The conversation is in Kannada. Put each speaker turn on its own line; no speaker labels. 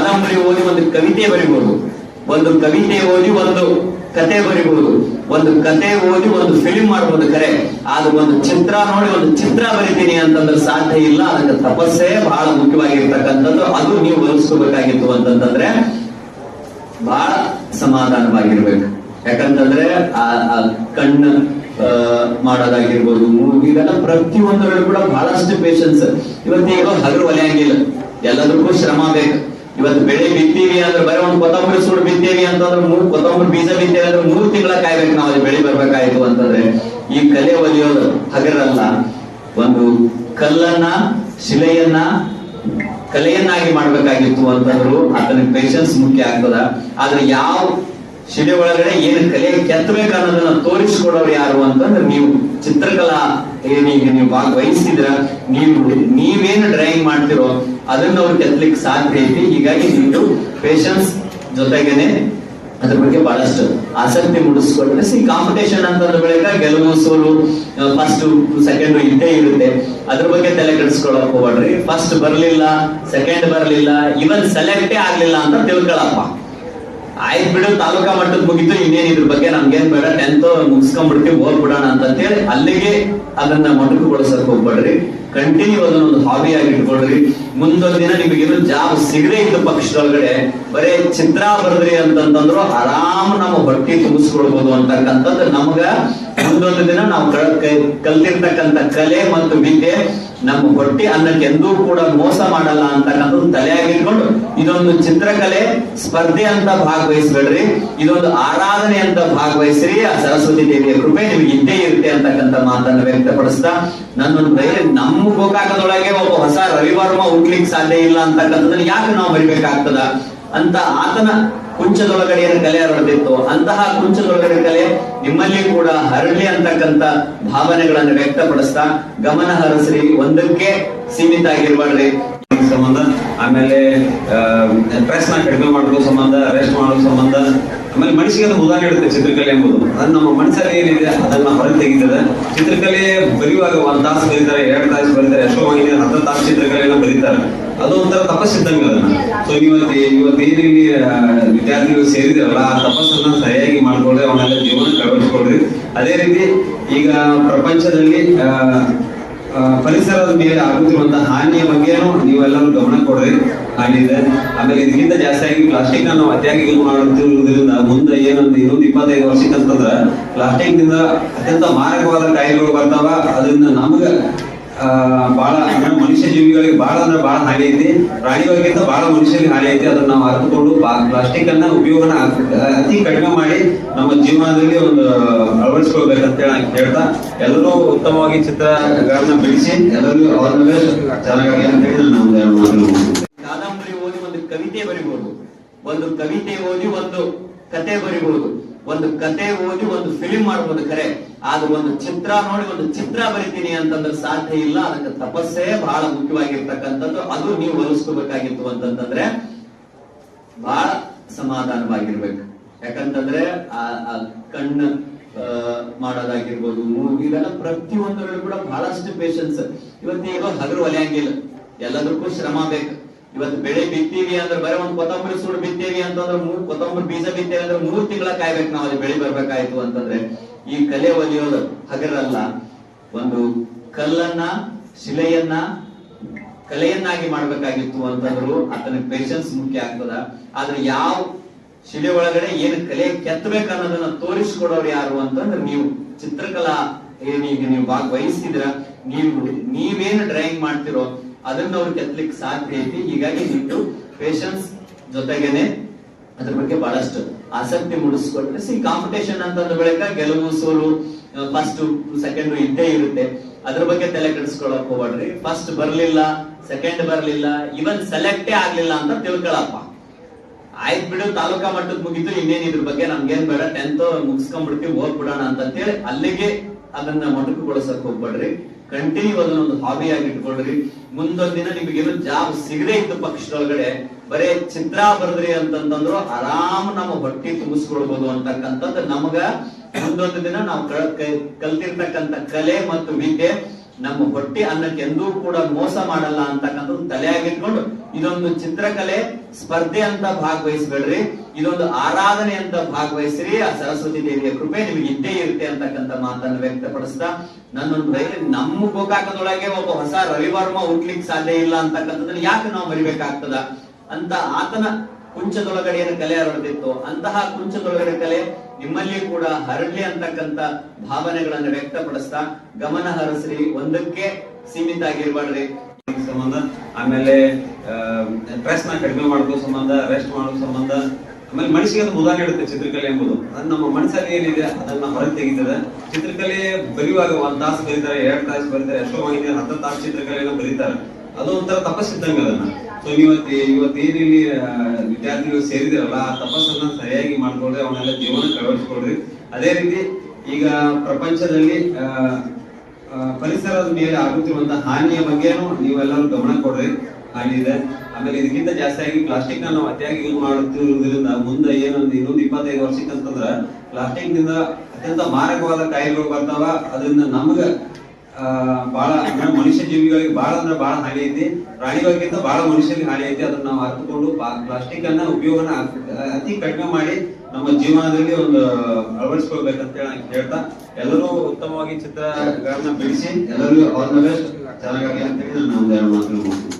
ಕಾದಂಬರಿ ಓದಿ ಒಂದು ಕವಿತೆ ಬರಿಬಹುದು ಒಂದು ಕವಿತೆ ಓದಿ ಒಂದು ಕತೆ ಬರಿಬಹುದು ಒಂದು ಕತೆ ಓದಿ ಒಂದು ಫಿಲ್ಮ್ ಮಾಡಬಹುದು ಕರೆ. ಆದ್ರೆ ಒಂದು ಚಿತ್ರ ನೋಡಿ ಒಂದು ಚಿತ್ರ ಬರಿತೀನಿ ಅಂತಂದ್ರೆ ಸಾಧ್ಯ ಇಲ್ಲ. ಅದಕ್ಕೆ ತಪಸ್ಸೇ ಬಹಳ ಮುಖ್ಯವಾಗಿರ್ತಕ್ಕಂಥದ್ದು. ಅದು ನೀವು ಒಲಿಸ್ಕೋಬೇಕಾಗಿತ್ತು ಅಂತಂತಂದ್ರೆ ಬಹಳ ಸಮಾಧಾನವಾಗಿರ್ಬೇಕು. ಯಾಕಂತಂದ್ರೆ ಆ ಕಣ್ಣ ಮಾಡೋದಾಗಿರ್ಬೋದು, ಮೂಗು, ಇದೆಲ್ಲ ಪ್ರತಿಯೊಂದರಲ್ಲೂ ಕೂಡ ಬಹಳಷ್ಟು ಪೇಶನ್ಸ್ ಇವತ್ತೀಗ ಹಗರು ಒಲೆಯಂಗಿಲ್ಲ ಎಲ್ಲದಕ್ಕೂ ಶ್ರಮ ಬೇಕು. ಇವತ್ತು ಬೆಳೆ ಬಿತ್ತೀವಿ ಅಂದ್ರೆ ಬರೀ ಒಂದು ಕೊತ್ತಂಬರಿ ಸುಡು ಬಿತ್ತೀವಿ ಅಂತಂದ್ರೆ ಮೂರ್ ಕೊತ್ತಂಬರಿ ಬೀಜ ಬಿತ್ತೀವಿ ಅಂದ್ರೆ ಮೂರು ತಿಂಗಳ ಕಾಯ್ಬೇಕು ನಾವು ಅಲ್ಲಿ ಬೆಳೆ ಬರ್ಬೇಕಾಯ್ತು ಅಂತಂದ್ರೆ ಈ ಕಲೆ ಒಲಿಯೋದು ಹಗರಲ್ಲ. ಒಂದು ಕಲ್ಲನ್ನ, ಶಿಲೆಯನ್ನ ಕಲೆಯನ್ನಾಗಿ ಮಾಡ್ಬೇಕಾಗಿತ್ತು ಅಂತಂದ್ರು. ಆತನಿಗೆ ಪೇಷನ್ಸ್ ಮುಖ್ಯ ಆಗ್ತದ. ಆದ್ರೆ ಯಾವ ಶಿಲೆ ಒಳಗಡೆ ಏನು ಕಲೆ ಕೆತ್ತಬೇಕು ಅನ್ನೋದನ್ನ ತೋರಿಸ್ಕೊಡೋರು ಯಾರು ಅಂತಂದ್ರೆ ನೀವು. ಚಿತ್ರಕಲಾ ಏನೀಗ ನೀವು ಭಾಗವಹಿಸಿದ್ರ ನೀವು ನೀವೇನು ಡ್ರಾಯಿಂಗ್ ಮಾಡ್ತಿರೋ, ಅದನ್ನ ಅವ್ರು ಕೆತ್ತಲಿಕ್ಕೆ ಸಾಧ್ಯ ಐತಿ. ಹೀಗಾಗಿ ನೀವು ಪೇಶನ್ಸ್ ಜೊತೆಗೇನೆ ಅದ್ರ ಬಗ್ಗೆ ಬಹಳಷ್ಟು ಆಸಕ್ತಿ ಮೂಡಿಸ್ಕೊಂಡ್ರೆ ಸಿ ಕಾಂಪಿಟೇಷನ್ ಅಂತಂದ ಬಳಿಕ ಗೆಲುವು, ಸೋಲು ಫಸ್ಟ್ ಸೆಕೆಂಡ್ ಇದ್ದೇ ಇರುತ್ತೆ. ಅದ್ರ ಬಗ್ಗೆ ತಲೆ ಕೆಡಿಸ್ಕೊಳಕ್ ಹೋಗ್ಬೇಡ್ರಿ. ಫಸ್ಟ್ ಬರ್ಲಿಲ್ಲ ಸೆಕೆಂಡ್ ಬರಲಿಲ್ಲ ಇವನ್ ಸೆಲೆಕ್ಟೇ ಆಗ್ಲಿಲ್ಲ ಅಂತ ತಿಳ್ಕೊಳಪ್ಪ. ಆಯ್ತು ಬಿಡು, ತಾಲೂಕಾ ಮಟ್ಟದ ಮುಗಿತು, ಇನ್ನೇನ್ ಇದ್ರ ಬಗ್ಗೆ ನಮ್ಗೇನ್ ಬೇಡ ಟೆಂತ್ ಮುಗಿಸ್ಕೊಂಡ್ಬಿಡ್ತೀವಿ ಹೋಗ್ಬಿಡೋಣ ಅಂತ ಹೇಳಿ ಅಲ್ಲಿಗೆ ಅದನ್ನ ಮೊಟಕುಗೊಳಿಸಕ್ ಹೋಗ್ಬೇಡ್ರಿ. ಕಂಟಿನ್ಯೂ ಅದನ್ನ ಒಂದು ಹಾಬಿ ಆಗಿ ಇಟ್ಕೊಳ್ರಿ. ಮುಂದೊಂದ್ ದಿನ ನಿಮಗೆ ಏನು ಜಾಬ್ ಸಿಗ್ರೆ ಇದ್ದ ಪಕ್ಷದೊಳಗಡೆ. ಬರೇ ಚಿತ್ರ ಬರ್ದ್ರಿ ಅಂತಂತಂದ್ರು ಆರಾಮ್ ನಮ್ಮ ಬಟ್ಟೆ ತುಂಬಿಸ್ಕೊಳ್ಬಹುದು ಅಂತಕ್ಕಂಥದ್ದು ನಮ್ಗ. ಮುಂದೊಂದು ದಿನ ನಾವು ಕಲ್- ಕಲ್ತಿರ್ತಕ್ಕಂಥ ಕಲೆ ಮತ್ತು ವಿದ್ಯೆ ನಮ್ಮ ಹೊಟ್ಟಿ ಅನ್ನಕ್ಕೆ ಎಂದೂ ಕೂಡ ಮೋಸ ಮಾಡಲ್ಲ ಅಂತಕ್ಕಂಥದ್ದು ತಲೆಯಾಗಿಟ್ಕೊಂಡು ಇದೊಂದು ಚಿತ್ರಕಲೆ, ಸ್ಪರ್ಧೆ ಅಂತ ಭಾಗವಹಿಸ್ಬೇಡ್ರಿ. ಇದೊಂದು ಆರಾಧನೆ ಅಂತ ಭಾಗವಹಿಸ್ರಿ. ಆ ಸರಸ್ವತಿ ದೇವಿಯ ಕೃಪೆ ನಿಮಗೆ ಇದ್ದೇ ಇರುತ್ತೆ ಅಂತಕ್ಕಂಥ ಮಾತನ್ನು ವ್ಯಕ್ತಪಡಿಸ್ತಾ ನನ್ನೊಂದು ಧೈರ್ಯ ನಮ್ಮ ಗೋಕಾಕದೊಳಗೆ ಒಬ್ಬ ಹೊಸ ರವಿವರ್ಮ ಹುಟ್ಲಿಕ್ಕೆ ಸಾಧ್ಯ ಇಲ್ಲ ಅಂತಕ್ಕಂಥದ್ದನ್ನ ಯಾಕೆ ನಾವು ಬರಿಬೇಕಾಗ್ತದ ಅಂತ ಆತನ ಕುಂಚದೊಳಗಡೆ ಕಲೆ ಹರಡಿತ್ತು ಅಂತಹ ಕುಂಚದೊಳಗಡೆ ಕಲೆ ನಿಮ್ಮಲ್ಲಿ ಕೂಡ ಹರಡಲಿ ಅಂತಕ್ಕಂಥ ಭಾವನೆಗಳನ್ನು ವ್ಯಕ್ತಪಡಿಸ್ತಾ ಗಮನ ಹರಿಸ್ರಿ. ಒಂದಕ್ಕೆ ಸೀಮಿತ ಆಗಿರ್ಬಾರ್ರಿ ಸಂಬಂಧ, ಆಮೇಲೆ ಸ್ಟ್ರೆಸ್ನ ಕಡಿಮೆ ಮಾಡಲು ಸಂಬಂಧ ಅರೆಸ್ಟ್ ಮಾಡೋ ಸಂಬಂಧ ಆಮೇಲೆ ಅದು ಉದಾಹರಣೆ ಇಡುತ್ತೆ ಚಿತ್ರಕಲೆ ಎಂಬುದು. ಅದನ್ನ ನಮ್ಮ ಮನಸ್ಸಲ್ಲಿ ಏನಿದೆ, ಅದನ್ನ ಹೊರಗೆ ತೆಗಿತದೆ. ಚಿತ್ರಕಲೆ ಬರೆಯುವಾಗ ಒಂದ್ ತಾಸು ಬರೀತಾರೆ, ಎರಡು ತಾಸು ಬರೀತಾರೆ ಎಷ್ಟೋ ಮಂದಿ ಹತ್ತು ತಾಸು ಚಿತ್ರಕಲೆಯನ್ನ ಬರೀತಾರೆ. ಅದು ಒಂಥರ ತಪಸ್ಸಿದ್ದಂಗೆ ಅದನ್ನ. ಸೊ ಇವತ್ತು ಇವತ್ತು ಏನು ಇಲ್ಲಿ ವಿದ್ಯಾರ್ಥಿಗಳು ಸೇರಿದಿರಲ್ಲ, ಆ ತಪಸ್ಸನ್ನ ಸರಿಯಾಗಿ ಮಾಡ್ಕೊಳ್ರಿ ಅವನ್ನೆಲ್ಲ ಜೀವನ ಕಳವಳಿಸ್ಕೊಳ್ರಿ ಅದೇ ರೀತಿ ಈಗ ಪ್ರಪಂಚದಲ್ಲಿ ಪರಿಸರದ ಮೇಲೆ ಆಗುತ್ತಿರುವಂತಹ ಹಾನಿಯ ಬಗ್ಗೆನೂ ನೀವೆಲ್ಲರೂ ಗಮನ ಕೊಡ್ರಿ. ಆಗಿದೆ ಆಮೇಲೆ ಇದಕ್ಕಿಂತ ಜಾಸ್ತಿಯಾಗಿ ಪ್ಲಾಸ್ಟಿಕ್ ನಾವು ಅತಿಯಾಗಿ ಯೂಸ್ ಮಾಡುತ್ತಿರುವುದರಿಂದ ಮುಂದೆ ಏನೊಂದು ಇನ್ನೊಂದು ಇಪ್ಪತ್ತೈದು ವರ್ಷಕ್ಕೆ ಅಂತಂದ್ರೆ ಪ್ಲಾಸ್ಟಿಕ್ನಿಂದ ಅತ್ಯಂತ ಮಾರಕವಾದ ಕಾಯಿಲೆಗಳು ಬರ್ತಾವ. ಅದರಿಂದ ನಮಗ ಬಹಳ ಮನುಷ್ಯ ಜೀವಿಗಳಿಗೆ ಬಹಳ ಅಂದ್ರೆ ಬಹಳ ಹಾನಿ ಐತಿ. ಪ್ರಾಣಿಗಳಿಗಿಂತ ಬಹಳ ಮನುಷ್ಯರಿಗೆ ಹಾನಿ ಐತಿ. ಅದನ್ನ ನಾವು ಅರಿತುಕೊಂಡು ಪ್ಲಾಸ್ಟಿಕ್ ಅನ್ನ ಉಪಯೋಗನ ಅತಿ ಕಡಿಮೆ ಮಾಡಿ ನಮ್ಮ ಜೀವನದಲ್ಲಿ ಒಂದು ಅಳವಡಿಸ್ಕೊಳ್ಬೇಕಂತ ಹೇಳಿ ನಾನು ಹೇಳ್ತಾ. ಎಲ್ಲರೂ ಉತ್ತಮವಾಗಿ ಚಿತ್ರಗಳನ್ನ ಬೆಳೆಸಿ, ಎಲ್ಲರೂ ಅವ್ರ ಮೇಲೆ ಚೆನ್ನಾಗಿ ಅಂತ ಹೇಳಿ ನಾನು ಕಾದಂಬರಿ ಓದಿ ಒಂದು ಕವಿತೆ ಬರಿಬಹುದು ಒಂದು ಕವಿತೆ ಓದಿ ಒಂದು ಕತೆ ಬರಿಬಹುದು ಒಂದು ಕತೆ ಓದಿ ಒಂದು ಫಿಲಿಂ ಮಾಡ್ಬೋದು ಕರೆ. ಆದ್ರೆ ಒಂದು ಚಿತ್ರ ನೋಡಿ, ಒಂದು ಚಿತ್ರ ಬರಿತೀನಿ ಅಂತಂದ್ರೆ ಸಾಧ್ಯ ಇಲ್ಲ. ಅದಕ್ಕೆ ತಪಸ್ಸೇ ಬಹಳ ಮುಖ್ಯವಾಗಿರ್ತಕ್ಕಂಥದ್ದು. ಅದು ನೀವು ಒಲಿಸ್ಕೋಬೇಕಾಗಿತ್ತು ಅಂತಂತಂದ್ರೆ ಬಹಳ ಸಮಾಧಾನವಾಗಿರ್ಬೇಕು. ಯಾಕಂತಂದ್ರೆ ಆ ಕಣ್ಣು ಮಾಡೋದಾಗಿರ್ಬೋದು, ಮೂಗು ಇದೆಲ್ಲ ಪ್ರತಿಯೊಂದರಲ್ಲೂ ಕೂಡ ಬಹಳಷ್ಟು ಪೇಶನ್ಸ್ ಇವತ್ತೀಗ ಹಗರು ಒಲೆಯಂಗಿಲ್ಲ ಎಲ್ಲದಕ್ಕೂ ಶ್ರಮ ಬೇಕು. ಇವತ್ತು ಬೆಳೆ ಬಿತ್ತೀವಿ ಅಂದ್ರೆ ಬರೀ ಒಂದು ಕೊತ್ತಂಬರಿ ಸುಳ್ಳು ಬಿತ್ತೀವಿ ಅಂತಂದ್ರೆ ಮೂರ್ ಕೊತ್ತಂಬರಿ ಬೀಜ ಬಿತ್ತೇವೆ ಅಂದ್ರೆ ಮೂರು ತಿಂಗಳ ಕಾಯ್ಬೇಕು ನಾವು ಅಲ್ಲಿ ಬೆಳೆ ಬರ್ಬೇಕಾಯ್ತು ಅಂತಂದ್ರೆ ಈ ಕಲೆ ಒಲಿಯೋದು ಹಗರಲ್ಲ. ಒಂದು ಕಲ್ಲನ್ನ, ಶಿಲೆಯನ್ನ ಕಲೆಯನ್ನಾಗಿ ಮಾಡ್ಬೇಕಾಗಿತ್ತು ಅಂತಂದ್ರು ಆತನ ಪೇಶನ್ಸ್ ಮುಖ್ಯ ಆಗ್ತದ. ಆದ್ರೆ ಯಾವ ಶಿಲೆ ಒಳಗಡೆ ಏನು ಕಲೆ ಕೆತ್ತಬೇಕು ಅನ್ನೋದನ್ನ ತೋರಿಸ್ಕೊಡೋರು ಯಾರು ಅಂತಂದ್ರೆ ನೀವು ಚಿತ್ರಕಲಾ ಏನೀಗ ನೀವು ಭಾಗವಹಿಸಿದ್ರ ನೀವು, ನೀವೇನು ಡ್ರಾಯಿಂಗ್ ಮಾಡ್ತಿರೋ? ಅದನ್ನ ಅವ್ರು ಕೆತ್ತಲಿಕ್ಕೆ ಸಾಧ್ಯ ಐತಿ. ಹೀಗಾಗಿ ನೀವು ಪೇಶನ್ಸ್ ಜೊತೆಗೇನೆ ಅದ್ರ ಬಗ್ಗೆ ಬಹಳಷ್ಟು ಆಸಕ್ತಿ ಮೂಡಿಸ್ಕೊಟ್ರೆ ಸಿ ಕಾಂಪಿಟೇಷನ್ ಅಂತಂದ ಬಳಿಕ ಗೆಲುವು, ಸೋಲು ಫಸ್ಟ್ ಸೆಕೆಂಡ್ ಇದ್ದೇ ಇರುತ್ತೆ. ಅದ್ರ ಬಗ್ಗೆ ತಲೆ ಕೆಡಿಸ್ಕೊಳಕ್ ಹೋಗ್ಬೇಡ್ರಿ. ಫಸ್ಟ್ ಬರ್ಲಿಲ್ಲ ಸೆಕೆಂಡ್ ಬರ್ಲಿಲ್ಲ ಇವನ್ ಸೆಲೆಕ್ಟೇ ಆಗ್ಲಿಲ್ಲ ಅಂತ ತಿಳ್ಕೊಳಪ್ಪ. ಆಯ್ತು ಬಿಡು, ತಾಲೂಕಾ ಮಟ್ಟದ ಮುಗಿತು, ಇನ್ನೇನ್ ಇದ್ರ ಬಗ್ಗೆ ನಮ್ಗೇನ್ ಬೇಡ. ಟೆಂತ್ ಮುಗಿಸ್ಕೊಂಡ್ಬಿಡ್ತೀವಿ, ಹೋಗ್ಬಿಡೋಣ ಅಂತ ಹೇಳಿ ಅಲ್ಲಿಗೆ ಅದನ್ನ ಮೊಟಕುಗೊಳಿಸಕ್ ಹೋಗ್ಬೇಡ್ರಿ. ಕಂಟಿನ್ಯೂ ಹಾಬಿ ಆಗಿ ಇಟ್ಕೊಳ್ರಿ. ಮುಂದೊಂದ್ ದಿನ ನಿಮಗೇನು ಜಾಬ್ ಸಿಗದೆ ಇತ್ತು ಪಕ್ಷದೊಳಗಡೆ ಬರೇ ಚಿತ್ರ ಬರದ್ರಿ ಅಂತಂದ್ರು ಆರಾಮ್ ನಮ್ಮ ಹೊಟ್ಟಿ ತುಂಬಿಸ್ಕೊಳ್ಬಹುದು ಅಂತಕ್ಕಂಥದ್ದು ನಮಗ. ಮುಂದೊಂದು ದಿನ ನಾವು ಕಲ್- ಕಲ್ತಿರ್ತಕ್ಕಂಥ ಕಲೆ ಮತ್ತು ವಿದ್ಯೆ ನಮ್ಮ ಹೊಟ್ಟೆ ಅನ್ನಕ್ಕೆ ಎಂದೂ ಕೂಡ ಮೋಸ ಮಾಡಲ್ಲ ಅಂತಕ್ಕಂಥದ್ದು ತಲೆಯಾಗಿಟ್ಕೊಂಡು ಇದೊಂದು ಚಿತ್ರಕಲೆ, ಸ್ಪರ್ಧೆ ಅಂತ ಭಾಗವಹಿಸ್ಬೇಡ್ರಿ. ಇದೊಂದು ಆರಾಧನೆ ಅಂತ ಭಾಗವಹಿಸ್ರಿ. ಆ ಸರಸ್ವತಿ ದೇವಿಯ ಕೃಪೆ ನಿಮಗೆ ಇದ್ದೇ ಇರುತ್ತೆ ಅಂತಕ್ಕಂಥ ಮಾತನ್ನು ವ್ಯಕ್ತಪಡಿಸ್ತಾ ನನ್ನೊಂದು ನಮ್ಮ ಗೋಕಾಕದೊಳಗೆ ಒಬ್ಬ ಹೊಸ ರವಿವರ್ಮ ಹುಟ್ಲಿಕ್ಕೆ ಸಾಧ್ಯ ಇಲ್ಲ ಅಂತಕ್ಕಂಥದ್ದನ್ನ ಯಾಕೆ ನಾವು ಮರಿಬೇಕಾಗ್ತದ? ಅಂತ ಆತನ ಕುಂಚದೊಳಗಡೆ ಏನು ಕಲೆ ಹರಡುತ್ತಿತ್ತು ಅಂತಹ ಕುಂಚದೊಳಗಡೆ ಕಲೆ ನಿಮ್ಮಲ್ಲಿ ಕೂಡ ಹರಡ್ಲಿ ಅಂತಕ್ಕಂತ ಭಾವನೆಗಳನ್ನು ವ್ಯಕ್ತಪಡಿಸ್ತಾ ಗಮನ ಹರಿಸ್ರಿ. ಒಂದಕ್ಕೆ ಸೀಮಿತ ಆಗಿರ್ಬಾರ್ರಿ
ಸಂಬಂಧ, ಆಮೇಲೆ ಸ್ಟ್ರೆಸ್ನ ಕಡಿಮೆ ಮಾಡ್ಕೋ ಸಂಬಂಧ ರೆಸ್ಟ್ ಮಾಡೋ ಸಂಬಂಧ, ಆಮೇಲೆ ಮನಸ್ಸಿಗೆ ಅದು ಮುದ ನೀಡುತ್ತೆ ಚಿತ್ರಕಲೆ ಎಂಬುದು. ನಮ್ಮ ಮನಸ್ಸಲ್ಲಿ ಏನಿದೆ, ಅದನ್ನ ಹೊರಗೆ ತೆಗಿತದೆ. ಚಿತ್ರಕಲೆ ಬರೆಯುವಾಗ ಒಂದ್ ತಾಸು ಬರೀತಾರೆ, ಎರಡ್ ತಾಸು ಬರೀತಾರೆ, ಎಷ್ಟೋ ಮಾಹಿತಿ ಹತ್ತು ತಾಸು ಚಿತ್ರಕಲೆನ ಬರೀತಾರೆ. ಅದು ಒಂಥರ ತಪಸ್ಸಿದ್ದಂಗೆ ಅದನ್ನ ಸೊ ನೀವತ್ತು ಇವತ್ತು ಏನಿಲ್ಲಿ ಆ, ವಿದ್ಯಾರ್ಥಿಗಳು ಸೇರಿದಿರಲ್ಲ ಆ ತಪಸ್ಸನ್ನ ಸರಿಯಾಗಿ ಮಾಡ್ಕೊಳ್ರಿ ಅವನ್ನೆಲ್ಲ ಜೀವನ ಅಳವಡಿಸ್ಕೊಳ್ರಿ ಅದೇ ರೀತಿ ಈಗ ಪ್ರಪಂಚದಲ್ಲಿ ಪರಿಸರದ ಮೇಲೆ ಆಗುತ್ತಿರುವಂತಹ ಹಾನಿಯ ಬಗ್ಗೆನೂ ನೀವೆಲ್ಲರೂ ಗಮನ ಕೊಡ್ರಿ. ಹಾನಿ ಇದೆ ಆಮೇಲೆ ಇದಕ್ಕಿಂತ ಜಾಸ್ತಿಯಾಗಿ ಪ್ಲಾಸ್ಟಿಕ್ ನಾವು ಅತಿಯಾಗಿ ಯೂಸ್ ಮಾಡುತ್ತಿರುವುದರಿಂದ ಮುಂದೆ ಏನೊಂದು ಇನ್ನೊಂದು ಇಪ್ಪತ್ತೈದು ವರ್ಷಕ್ಕೆ ಅಂತಂದ್ರೆ ಪ್ಲಾಸ್ಟಿಕ್ ಅತ್ಯಂತ ಮಾರಕವಾದ ಕಾಯಿಲೆಗಳು ಬರ್ತಾವ. ಅದರಿಂದ ನಮ್ಗ ಬಹಳ ಮನುಷ್ಯ ಜೀವಿಗಳಿಗೆ ಬಹಳ ಅಂದ್ರೆ ಬಹಳ ಹಾನಿ ಐತಿ. ಪ್ರಾಣಿಗಳಿಗಿಂತ ಬಹಳ ಮನುಷ್ಯರಿಗೆ ಹಾನಿ ಐತಿ. ಅದನ್ನ ನಾವು ಅರ್ಥಕೊಂಡು ಪ್ಲಾಸ್ಟಿಕ್ ಅನ್ನ ಉಪಯೋಗನ ಅತಿ ಕಡಿಮೆ ಮಾಡಿ ನಮ್ಮ ಜೀವನದಲ್ಲಿ ಒಂದು ಅಳವಡಿಸ್ಕೊಳ್ಬೇಕಂತ ಹೇಳಿ ಹೇಳ್ತಾ ಎಲ್ಲರೂ ಉತ್ತಮವಾಗಿ ಚಿತ್ರಗಳನ್ನ ಬಿಡಿಸಿ, ಎಲ್ಲರಿಗೂ ಬೆಸ್ಟ್ ಚೆನ್ನಾಗಿ ಅಂತ ಹೇಳಿ ನಾನು ಒಂದು ಮುಗಿಸ್ತೀನಿ